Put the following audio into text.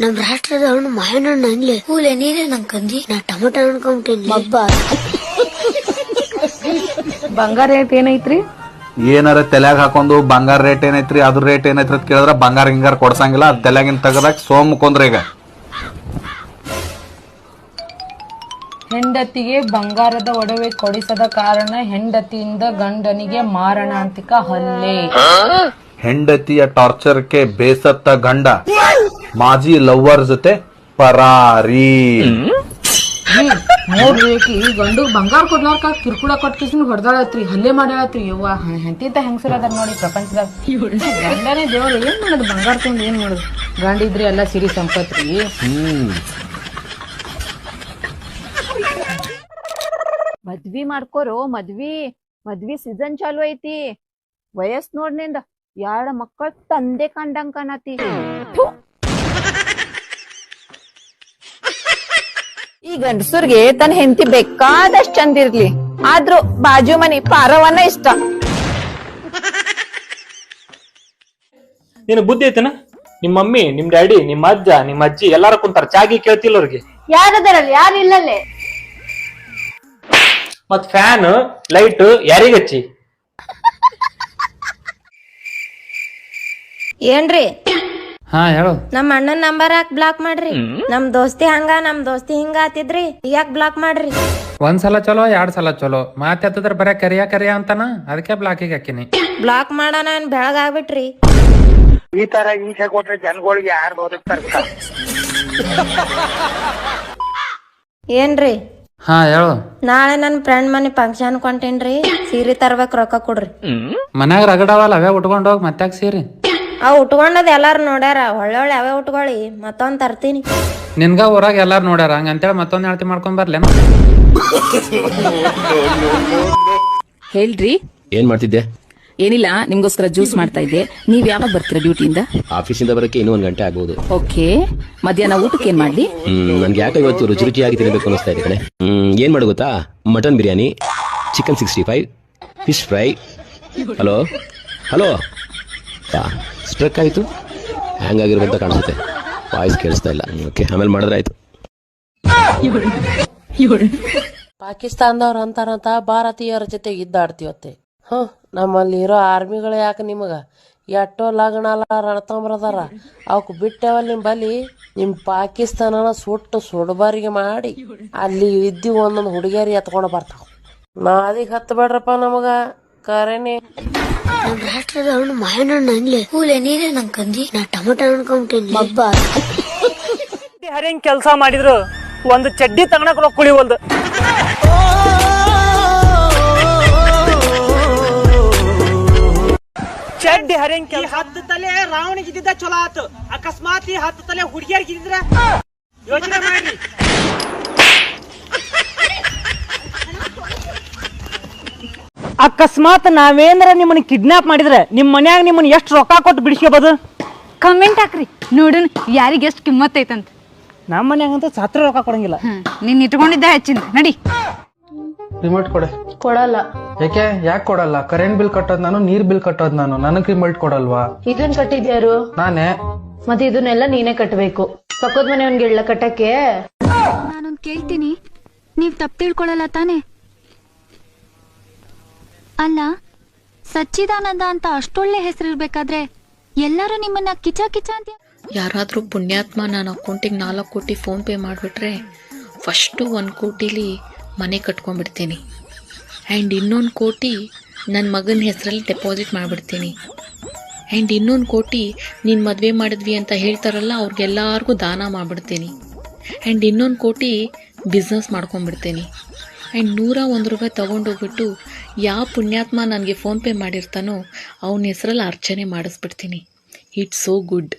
ನಮ್ ರಾಷ್ಟ್ರದ ಹಣ್ಣು ಮಾವಿನ ಹಣ್ಣು ಅನ್ಲಿ ಹೂಲೆ ನೀನೇ ಕಂದಿ. ನಾ ಟೊಮೊಟೊ ಅನ್ಕೊಂತೀನಿ ಹಬ್ಬ ಬಂಗಾರ ರೇಟ್ ಏನೈತ್ರಿ? ಏನಾರ ತಲೆಯಾಗ ಹಾಕೊಂಡು ಬಂಗಾರ ರೇಟ್ ಏನೈತ್ರಿ ಅದ್ರ ರೇಟ್ ಏನೈತ್ರಿ ಅಂತ ಕೇಳಿದ್ರೆ ಬಂಗಾರ ಹಿಂಗಾರ ಕೊಡ್ಸಂಗಿಲ್ಲ ಅದ್ ತಲ್ಯಾಗಿನ ತೆಗದಾಕ ಸೋಮ್ ಕೊಂದ್ರ ಈಗ. ಹೆಂಡತಿಗೆ ಬಂಗಾರದ ಒಡವೆ ಕೊಡಿಸದ ಕಾರಣ ಹೆಂಡತಿಯಿಂದ ಗಂಡನಿಗೆ ಮಾರಣಾಂತಿಕ ಹಲ್ಲೆ. ಹೆಂಡತಿಯ ಟಾರ್ಚರ್ಗೆ ಬೇಸತ್ತ ಗಂಡ. ಮಾಜಿ ಲವ್ವರ್ ಜೊತೆ ಪರಾರಿ. ನೋಡ್ರಿ ಆಕಿ ಗಂಡು ಬಂಗಾರ ಕೊಡ್ಲಾರ್ಕ ಕಿರ್ಕುಳ ಕೊಟ್ಕಿಸಿನ ಹೊಡೆದಾಳತ್ರಿ ಹಲ್ಲೆ ಮಾಡ್ಯಾಳತ್ರಿ ಯವ್ವ. ಹೆಂತಿಂತ ಹೆಂಗಸರ ಅದಾರ ನೋಡಿ ಪ್ರಪಂಚದಾಗ. ಗಂಡನೇ ದೇವ್ರ ಏನ್ ಮಾಡೋದು ಬಂಗಾರ ತಗೊಂಡ್ ಏನ್ ಮಾಡೋದು? ಗಂಡಿದ್ರಿ ಎಲ್ಲ ಸಿರಿ ಸಂಪತ್ರಿ. ಮದ್ವಿ ಮಾಡ್ಕೋರು ಮದ್ವಿ ಮದ್ವಿ ಸೀಸನ್ ಚಾಲು ಐತಿ. ವಯಸ್ ನೋಡ್ನಿಂದ ಯಾರ ಮಕ್ಕಳ ತಂದೆ ಕಂಡಂಗ್ ಕಾಣತಿ ಈ ಗಂಡಸರ್ಗೆ ತನ್ನ ಹೆಂಡತಿ ಬೇಕಾದಷ್ಟು ಚಂದ ಇರ್ಲಿ. ಆದ್ರೂ ಬಾಜು ಮನಿ ಪಾರವನ್ನ ಇಷ್ಟ. ನಿನ್ ಬುದ್ಧಿ ಐತನ? ನಿಮ್ ಮಮ್ಮಿ ನಿಮ್ ಡ್ಯಾಡಿ ನಿಮ್ ಅಜ್ಜ ನಿಮ್ ಅಜ್ಜಿ ಎಲ್ಲಾರು ಕುಂತಾರ ಚಾಗಿ ಕೇಳ್ತಿಲ್ಲ ಅವ್ರಿಗೆ. ಯಾರದರಲ್ಲಿ? ಯಾರು ಇಲ್ಲಲ್ಲೇ? ಮತ್ ಫ್ಯಾನ್ ಲೈಟ್ ಯಾರಿಗ ಹಚ್ಚಿ? ಏನ್ರಿ? ಹಾ ಹೇಳು. ನಮ್ಮ ಅಣ್ಣನ ನಂಬರ್ ಯಾಕೆ ಬ್ಲಾಕ್ ಮಾಡ್ರಿ? ನಮ್ ದೋಸ್ತಿ ಹಂಗ ನಮ್ ದೋಸ್ತಿ ಹಿಂಗ ಆತಿದ್ರಿ. ಯಾಕೆ ಬ್ಲಾಕ್ ಮಾಡ್ರಿ? ಒಂದ್ಸಲ ಚಲೋ ಎರಡ್ ಸಲ ಚಲೋ. ಮಾತ್ ಎತ್ತದ್ರ ಬರೇ ಕರಿಯ ಕರಿಯ ಅಂತಾನ? ಅದಕ್ಕೆ ಬ್ಲಾಕಿಗೆ ಹಾಕಿನಿ. ಬ್ಲಾಕ್ ಮಾಡೋಣ ಏನ್ ಬೆಳಗಾಗ್ಬಿಟ್ರಿ ಈ ತರ ಹಿಂಸೆ ಕೊಟ್ರೆ ಜನಗಳಿಗೆ ಯಾರು ಬದುಕ್ತಾರೆ ಏನ್ರಿ? ಹಾ ಹೇಳು. ನಾಳೆ ನನ್ ಫ್ರೆಂಡ್ ಮನೆ ಫಂಕ್ಷನ್ ಕೊಂಟೇನ್ರಿ ಸೀರೆ ತರ್ಬೇಕು ರೊಕ್ಕ ಕೊಡ್ರಿ. ಮನ್ಯಾಗ ರಗಡವಲ್ಲ ಅವೇ ಉಟ್ಕೊಂಡೋಗಿ ಮತ್ತೆ ಸೇರಿ. ಅವ್ ಉಟ್ಕೊಂಡದ್ ಎಲ್ಲಾರು ನೋಡ್ಯಾರ ಒಳ್ಳೊಳ್ಳೆ ಅವೇ ಉಟ್ಕೊಳ್ಳಿ ಮತ್ತೊಂದ್ ತರ್ತೀನಿ. ನಿನ್ಗ ಊರಾಗ ಎಲ್ಲಾರು ನೋಡ್ಯಾರ ಹಂಗಂತೇಳಿ ಮತ್ತೊಂದ್ ಹೇಳ್ತಿ ಮಾಡ್ಕೊಂಡ್ ಬರ್ಲೇನ ಹೇಳ್ರಿ. ಏನ್ ಮಾಡ್ತಿದ್ದೆ? ಏನಿಲ್ಲ ನಿಮ್ಗೋಸ್ಕರ ಜ್ಯೂಸ್ ಮಾಡ್ತಾ ಇದ್ದೆ. ನೀವ್ ಯಾವಾಗ ಬರ್ತೀರಾ ಡ್ಯೂಟಿಯಿಂದ? ಆಫೀಸಿಂದ ಬರಕ್ಕೆ ಇನ್ನೂ ಒಂದ್ ಗಂಟೆ ಆಗ್ಬೋದು. ಓಕೆ. ಮಧ್ಯಾಹ್ನ ಊಟಕ್ಕೆ ಏನ್ ಮಾಡ್ಲಿ? ಹ್ಮ್ ನನ್ಗೆ ಯಾಕೆ ಇವತ್ತು ರುಚಿ ರುಚಿಯಾಗಿ ತಿನ್ನಬೇಕು ಅನಿಸ್ತಾ ಇದೆ ಕಣೆ. ಹ್ಮ್ ಏನ್ ಮಾಡು ಗೊತ್ತಾ? Mutton biryani chicken sixty five fish fry. Hello? Hello? Struck ಆಯಿತು ಹ್ಯಾಂಗ್ ಕಾಣಿಸುತ್ತೆ. ವಾಯ್ಸ್ ಕೇಳಿಸ್ತಾ ಇಲ್ಲ. ಓಕೆ, ಆಮೇಲೆ ಮಾಡಿದ್ರೆ ಆಯ್ತು. ಪಾಕಿಸ್ತಾನದವ್ರ ಅಂತಾರಂತ ಭಾರತೀಯರ ಜೊತೆ ಇದ್ದಾಡ್ತೀವತ್ತೆ ಹ್ಮ್ ನಮ್ಮಲ್ಲಿ ಇರೋ ಆರ್ಮಿಗಳು ಯಾಕೆ ನಿಮಗ? ಎಟ್ಟೋ ಲಗ್ನ ರಣತಂಬ್ರದಾರ ಅವಕ್ ಬಿಟ್ಟೆವಲ್ ನಿಮ್ ಬಲಿ? ನಿಮ್ ಪಾಕಿಸ್ತಾನನ ಸುಟ್ಟು ಸುಡಬಾರಿಗೆ ಮಾಡಿ. ಅಲ್ಲಿ ಇದ್ದಿ ಒಂದೊಂದು ಹುಡುಗಿಯರಿ ಎತ್ಕೊಂಡು ಬರ್ತಾವ. ನಾ ಹತ್ತ ಬೇಡ್ರಪ್ಪ ನಮಗ. ಕರೆನೆ. ನಮ್ ರಾಷ್ಟ್ರದ ಹಣ್ಣು ಕೂಲೆ ಅನ್ಲಿ ಹೂಲೆ ನೀನೇ ನಂಗಂದಿ ನಾ ಟೊಮೊಟೊ ಅನ್ಕೊಂತೀನಿ ಮಬ್ಬ. ಹರಿಯಂಗ್ ಕೆಲಸ ಮಾಡಿದ್ರು ಒಂದು ಚಡ್ಡಿ ತಗಣಕ್ ಕುಳಿ ಒಂದು. ಚಡ್ಡಿ ಹರಿಯಂಗ್ ಕೆಲಸ ಹತ್ತು ತಲೆ ರಾವಣಿಗಿದ್ದ ಚಲೋ ಆತು. ಅಕಸ್ಮಾತ್ ಈ ಹತ್ತು ತಲೆ ಹುಡುಗಿಯರಿಗೆ ಇದ್ದಿದ್ರ ಯೋಚನೆ ಮಾಡಿ. ಅಕಸ್ಮಾತ್ ನಾವೇಂದ್ರ ನಿಮ್ಮನ್ನ ಕಿಡ್ನಾಪ್ ಮಾಡಿದ್ರೆ ನಿಮ್ ಮನ್ಯಾಗ ನಿಮ್ಮನ್ನ ಎಷ್ಟು ರೊಕ್ಕ ಕೊಟ್ಟು ಬಿಡಿಸ್ಕೋಬಹುದು ಕಮೆಂಟ್ ಹಾಕ್ರಿ. ನೋಡೋಣ ಯಾರಿಗೆ ಎಷ್ಟು ಕಿಮ್ಮತ್ ಐತಂತ. ನಮ್ಮ ಮನ್ಯಾಗಂತೂ ಸತ್ರ ರೊಕ್ಕ ಕೊಡಂಗಿಲ್ಲ. ನೀನ್ ಇಟ್ಕೊಂಡಿದ್ದ ಹೆಚ್ಚಿಂದ. ನಡಿ. ರಿಮೋಟ್ ಕೊಡೆ. ಕೊಡಲ್ಲ. ಯಾಕೆ ಯಾಕೆ ಕೊಡಲ್ಲ? ಕರೆಂಟ್ ಬಿಲ್ ಕಟ್ಟೋದ್ ನಾನು ನೀರ್ ಬಿಲ್ ಕಟ್ಟೋದ್ ನಾನು. ನನಗ್ ರಿಮೋಟ್ ಕೊಡಲ್ವಾ? ಇದನ್ ಕಟ್ಟಿದ್ಯಾರು? ನಾನೇ. ಮತ್ತೆ ಇದನ್ನೆಲ್ಲ ನೀನೇ ಕಟ್ಟಬೇಕು ಪಕ್ಕದ ಮನೆಯವನ್ಗೆ ಇಳ್ಳ ಕಟ್ಟಕ್ಕೆ. ನಾನೊಂದ್ ಕೇಳ್ತೀನಿ. ನೀವ್ ತಪ್ಪ ತಿಳ್ಕೊಳಲ್ಲ ತಾನೇ? ಅಲ್ಲ, ಸಚ್ಚಿದಾನಂದ ಅಂತ ಅಷ್ಟೊಳ್ಳೆ ಹೆಸರಿರ್ಬೇಕಾದ್ರೆ ಎಲ್ಲರೂ ನಿಮ್ಮನ್ನ ಕಿಚ ಕಿಚ ಅಂತ ಯಾರಾದರೂ ಪುಣ್ಯಾತ್ಮ ನನ್ನ ಅಕೌಂಟಿಗೆ ನಾಲ್ಕು ಕೋಟಿ ಫೋನ್ ಪೇ ಮಾಡಿಬಿಟ್ರೆ ಫಸ್ಟು ಒಂದು ಕೋಟಿಲಿ ಮನೆ ಕಟ್ಕೊಂಡ್ಬಿಡ್ತೀನಿ. ಆ್ಯಂಡ್ ಇನ್ನೊಂದು ಕೋಟಿ ನನ್ನ ಮಗನ ಹೆಸರಲ್ಲಿ ಡೆಪಾಸಿಟ್ ಮಾಡಿಬಿಡ್ತೀನಿ. ಆ್ಯಂಡ್ ಇನ್ನೊಂದು ಕೋಟಿ ನೀನು ಮದುವೆ ಮಾಡಿದ್ವಿ ಅಂತ ಹೇಳ್ತಾರಲ್ಲ, ಅವ್ರಿಗೆಲ್ಲರಿಗೂ ದಾನ ಮಾಡಿಬಿಡ್ತೀನಿ. ಆ್ಯಂಡ್ ಇನ್ನೊಂದು ಕೋಟಿ ಬಿಸ್ನೆಸ್ ಮಾಡ್ಕೊಂಡ್ಬಿಡ್ತೀನಿ. ಆ್ಯಂಡ್ ನೂರ ಒಂದು ರೂಪಾಯಿ ತೊಗೊಂಡೋಗ್ಬಿಟ್ಟು ಯಾವ ಪುಣ್ಯಾತ್ಮ ನನಗೆ ಫೋನ್ಪೇ ಮಾಡಿರ್ತಾನೋ ಅವನ ಹೆಸರಲ್ಲಿ ಅರ್ಚನೆ ಮಾಡಿಸ್ಬಿಡ್ತೀನಿ. It's so good